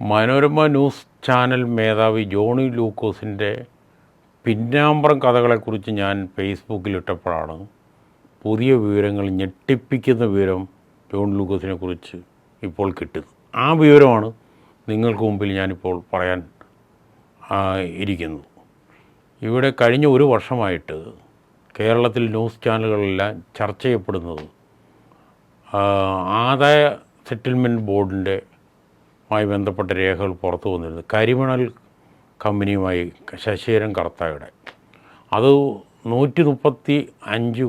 Manorama news channel മേധാവി ജോണി ലൂക്കോസിന്റെ പിന്നാമ്പറം കഥകളെക്കുറിച്ച് ഞാൻ ഫേസ്ബുക്കിലിട്ടപ്പോഴാണ് പുതിയ വിവരങ്ങൾ ഞെട്ടിപ്പിക്കുന്ന വിവരം ജോൺ ലൂക്കോസിനെ കുറിച്ച് ഇപ്പോൾ കിട്ടുന്നത്. ആ വിവരമാണ് നിങ്ങൾക്ക് മുമ്പിൽ ഞാനിപ്പോൾ പറയാൻ ഇരിക്കുന്നത്. ഇവിടെ കഴിഞ്ഞ ഒരു വർഷമായിട്ട് കേരളത്തിൽ ന്യൂസ് ചാനലുകളെല്ലാം ചർച്ച ചെയ്യപ്പെടുന്നത് ആദായ സെറ്റിൽമെന്റ് ബോർഡിന്റെ മായി ബന്ധപ്പെട്ട രേഖകൾ പുറത്തു വന്നിരുന്നു. കരിമണൽ കമ്പനിയുമായി ശശിധരൻ കർത്തായുടെ അത് നൂറ്റി മുപ്പത്തി അഞ്ച്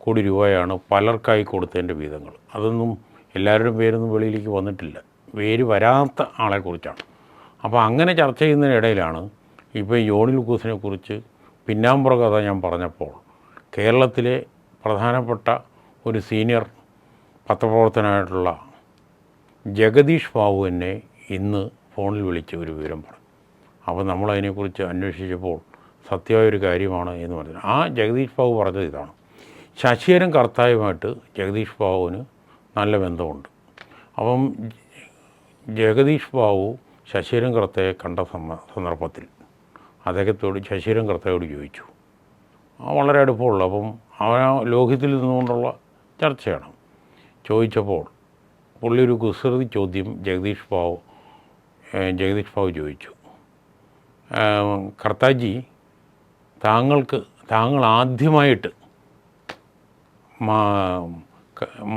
കോടി രൂപയാണ് പലർക്കായി കൊടുത്തതിന്റെ വീതങ്ങൾ. അതൊന്നും എല്ലാവരുടെയും പേരൊന്നും വെളിയിലേക്ക് വന്നിട്ടില്ല. പേര് വരാത്ത ആളെക്കുറിച്ചാണ് അപ്പോൾ അങ്ങനെ ചർച്ച ചെയ്യുന്നതിനിടയിലാണ് ഇപ്പോൾ യോണി ലൂക്കോസിനെ കുറിച്ച് പിന്നാമ്പുറ കഥ ഞാൻ പറഞ്ഞപ്പോൾ കേരളത്തിലെ പ്രധാനപ്പെട്ട ഒരു സീനിയർ പത്രപ്രവർത്തനമായിട്ടുള്ള ജഗദീഷ് ബാബു എന്നെ ഇന്ന് ഫോണിൽ വിളിച്ച് ഒരു വിവരം പറഞ്ഞു. അപ്പോൾ നമ്മളതിനെക്കുറിച്ച് അന്വേഷിച്ചപ്പോൾ സത്യമായ ഒരു കാര്യമാണ് എന്ന് പറഞ്ഞു. ആ ജഗദീഷ് ബാബു പറഞ്ഞത് ഇതാണ്. ശശിധരൻ കർത്താവുമായിട്ട് ജഗദീഷ് ബാബുവിന് നല്ല ബന്ധമുണ്ട്. അപ്പം ജഗദീഷ് ബാബു ശശീരൻ കർത്തയെ കണ്ട സന്ദ- സന്ദർഭത്തിൽ അദ്ദേഹത്തോട് ശശിധരൻ കർത്തയോട് ചോദിച്ചു. വളരെ അടുപ്പമുള്ള അപ്പം ആ ലോഹ്യത്തിൽ നിന്നുകൊണ്ടുള്ള ചർച്ചയാണ്. ചോദിച്ചപ്പോൾ പുള്ളി ഒരു കുസൃതി ചോദ്യം ജഗദീഷ് ബാബു ജഗദീഷ് ബാബു ചോദിച്ചു. കർത്താജി താങ്കൾക്ക് താങ്കൾ ആദ്യമായിട്ട്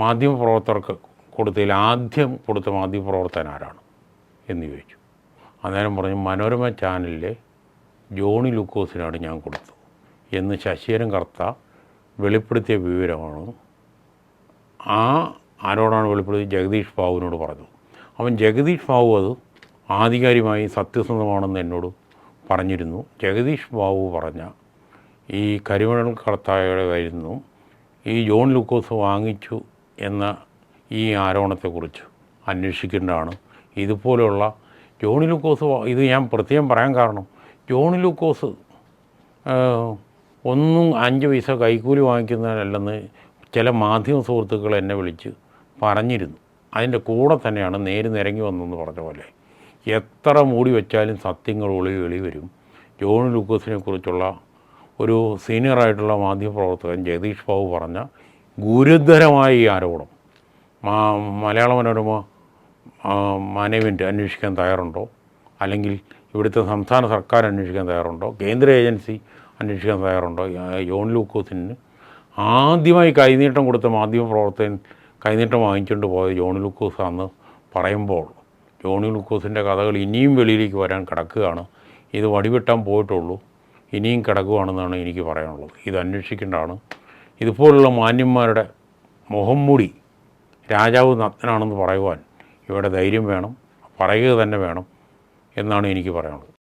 മാധ്യമപ്രവർത്തകർക്ക് കൊടുത്തതിൽ ആദ്യം കൊടുത്ത മാധ്യമപ്രവർത്തകൻ ആരാണ് എന്ന് ചോദിച്ചു. അന്നേരം പറഞ്ഞു മനോരമ ചാനലിലെ ജോണി ലൂക്കോസിനാണ് ഞാൻ കൊടുത്തത് എന്ന് ശശിധരൻ കർത്ത വെളിപ്പെടുത്തിയ വിവരമാണ്. ആ ആരോടാണ് വെളിപ്പെടുത്തി ജഗദീഷ് ബാബുവിനോട് പറഞ്ഞു. അവൻ ജഗദീഷ് ബാബു അത് ആധികാരികമായി സത്യസന്ധമാണെന്ന് എന്നോട് പറഞ്ഞിരുന്നു. ജഗദീഷ് ബാബു പറഞ്ഞ ഈ കരിമണൽ കയ്യിൽ ഈ ജോൺ ലൂക്കോസ് വാങ്ങിച്ചു എന്ന ഈ ആരോപണത്തെക്കുറിച്ച് അന്വേഷിക്കേണ്ടതാണ്. ഇതുപോലെയുള്ള ജോണി ലൂക്കോസ് ഇത് ഞാൻ പ്രത്യേകം പറയാൻ കാരണം ജോണി ലൂക്കോസ് ഒന്നും അഞ്ച് പൈസ കൈക്കൂലി വാങ്ങിക്കുന്നതിനല്ലെന്ന് ചില മാധ്യമ സുഹൃത്തുക്കൾ എന്നെ വിളിച്ച് പറഞ്ഞിരുന്നു. അതിന്റെ കൂടെ തന്നെയാണ് നേര് നിരങ്ങി വന്നതെന്ന് പറഞ്ഞ പോലെ. എത്ര മൂടി വെച്ചാലും സത്യങ്ങൾ ഒളി വെളി വരും. ജോൺ ലൂക്കോസിനെ കുറിച്ചുള്ള ഒരു സീനിയറായിട്ടുള്ള മാധ്യമപ്രവർത്തകൻ ജഗദീഷ് ബാബു പറഞ്ഞ ഗുരുതരമായ ഈ ആരോപണം. മലയാള മനോരമ മാനേജ്മെന്റ് അന്വേഷിക്കാൻ തയ്യാറുണ്ടോ? അല്ലെങ്കിൽ ഇവിടുത്തെ സംസ്ഥാന സർക്കാർ അന്വേഷിക്കാൻ തയ്യാറുണ്ടോ? കേന്ദ്ര ഏജൻസി അന്വേഷിക്കാൻ തയ്യാറുണ്ടോ? ജോൺ ലൂക്കോസിന് ആദ്യമായി കൈനീട്ടം കൊടുത്ത മാധ്യമപ്രവർത്തകൻ കൈനീട്ടം വാങ്ങിച്ചുകൊണ്ട് പോയത് ജോണി ലൂക്കോസാണെന്ന് പറയുമ്പോൾ ജോണി ലൂക്കോസിന്റെ കഥകൾ ഇനിയും വെളിയിലേക്ക് വരാൻ കിടക്കുകയാണ്. ഇത് വടിവെട്ടാൻ പോയിട്ടുള്ളൂ. ഇനിയും കിടക്കുകയാണെന്നാണ് എനിക്ക് പറയാനുള്ളത്. ഇത് അന്വേഷിക്കേണ്ടതാണ്. ഇതുപോലുള്ള മാന്യന്മാരുടെ മുഖം മൂടി രാജാവ് നഗ്നാണെന്ന് പറയുവാൻ ഇവിടെ ധൈര്യം വേണം പറയുക തന്നെ വേണം എന്നാണ് എനിക്ക് പറയാനുള്ളത്.